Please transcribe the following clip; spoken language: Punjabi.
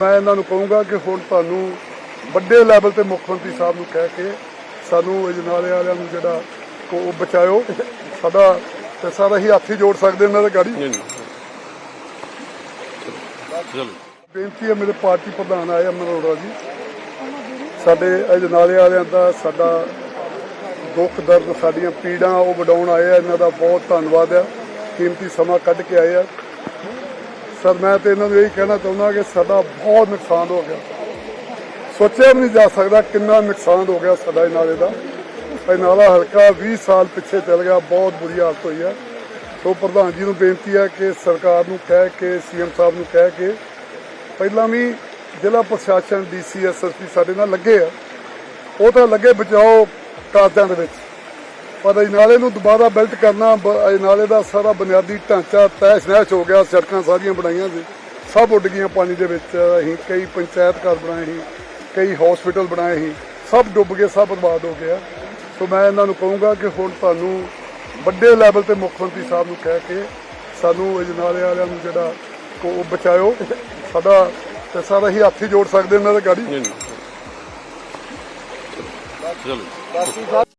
ਮੈਂ ਇਹਨਾਂ ਨੂੰ ਕਹੂੰਗਾ ਕਿ ਹੁਣ ਤੁਹਾਨੂੰ ਵੱਡੇ ਲੈਵਲ ਤੇ ਮੁੱਖ ਮੰਤਰੀ ਸਾਹਿਬ ਨੂੰ ਕਹਿ ਕੇ ਸਾਨੂੰ ਅਜਨਾਲੇ ਵਾਲਿਆਂ ਨੂੰ ਜਿਹੜਾ ਉਹ ਬਚਾਇਓ। ਸਾਡਾ ਤੇ ਸਾਰਾ ਹੀ ਹੱਥ ਜੋੜ ਸਕਦੇ ਇਹਨਾਂ ਦੇ ਗਾੜੀ। ਚਲੋ। ਬੇਨਤੀ ਹੈ ਮੇਰੇ ਪਾਰਟੀ ਪ੍ਰਧਾਨ ਆਏ ਅਮਰ ਅਰੋੜਾ ਜੀ। ਸਾਡੇ ਅਜਨਾਲੇ ਵਾਲਿਆਂ ਦਾ ਸਾਡਾ ਦੁੱਖ ਦਰਦ ਸਾਡੀਆਂ ਪੀੜਾਂ ਉਹ ਵਡਾਉਣ ਆਏ ਆ। ਇਹਨਾਂ ਦਾ ਬਹੁਤ ਧੰਨਵਾਦ ਆ। ਕੀਮਤੀ ਸਮਾਂ ਕੱਢ ਕੇ ਆਏ ਆ। ਸਰ, ਮੈਂ ਤੇ ਇਹਨਾਂ ਨੂੰ ਇਹੀ ਕਹਿਣਾ ਚਾਹੁੰਦਾ ਕਿ ਸਾਡਾ ਬਹੁਤ ਨੁਕਸਾਨ ਹੋ ਗਿਆ। ਸੋਚਿਆ ਵੀ ਨਹੀਂ ਜਾ ਸਕਦਾ ਕਿੰਨਾ ਨੁਕਸਾਨ ਹੋ ਗਿਆ ਸਾਡਾ ਇਹ ਨਾਲੇ ਦਾ। ਇਹ ਨਾਲਾ ਹਲਕਾ 20 ਸਾਲ ਪਿੱਛੇ ਚੱਲ ਗਿਆ, ਬਹੁਤ ਬੁਰੀ ਹਾਲਤ ਹੋਈ ਹੈ। ਸੋ ਪ੍ਰਧਾਨ ਜੀ ਨੂੰ ਬੇਨਤੀ ਹੈ ਕਿ ਸਰਕਾਰ ਨੂੰ ਕਹਿ ਕੇ, ਸੀਐਮ ਸਾਹਿਬ ਨੂੰ ਕਹਿ ਕੇ, ਪਹਿਲਾਂ ਵੀ ਜ਼ਿਲ੍ਹਾ ਪ੍ਰਸ਼ਾਸਨ, ਡੀਸੀ ਐਸਐਸਪੀ ਸਾਡੇ ਨਾਲ ਲੱਗੇ ਆ। ਉਹ ਤਾਂ ਲੱਗੇ ਬਚਾਓ ਕਾਰਜਾਂ ਦੇ ਵਿੱਚ। ਪਰ ਇਹ ਨਾਲੇ ਨੂੰ ਦੁਬਾਰਾ ਬਿਲਟ ਕਰਨਾ ਨਾਲੇ ਦਾ ਸਾਰਾ ਬੁਨਿਆਦੀ ਢਾਂਚਾ ਤੈਸ਼ ਨੈਸ਼ ਹੋ ਗਿਆ ਸੜਕਾਂ ਸਾਰੀਆਂ ਬਣਾਈਆਂ ਸੀ। ਸਭ ਉੱਡ ਗਈਆਂ ਪਾਣੀ ਦੇ ਵਿੱਚ ਅਸੀਂ ਕਈ ਪੰਚਾਇਤ ਘਰ ਬਣਾਏ ਸੀ ਕਈ ਹਸਪੀਟਲ ਬਣਾਏ ਸੀ ਸਭ ਡੁੱਬ ਗਏ ਸਭ ਬਰਬਾਦ ਹੋ ਗਿਆ। ਸੋ ਮੈਂ ਇਹਨਾਂ ਨੂੰ ਕਹੂੰਗਾ ਕਿ ਹੁਣ ਤੁਹਾਨੂੰ ਵੱਡੇ ਲੈਵਲ ਤੇ ਮੁੱਖ ਮੰਤਰੀ ਸਾਹਿਬ ਨੂੰ ਕਹਿ ਕੇ ਸਾਨੂੰ ਅਜਨਾਲੇ ਵਾਲਿਆਂ ਨੂੰ ਜਿਹੜਾ ਉਹ ਬਚਾਇਓ। ਸਾਡਾ ਤੇ ਸਾਰਾ ਹੀ ਹੱਥ ਹੀ ਜੋੜ ਸਕਦੇ ਇਹਨਾਂ ਦੇ ਗਾੜੀ। ਚਲੋ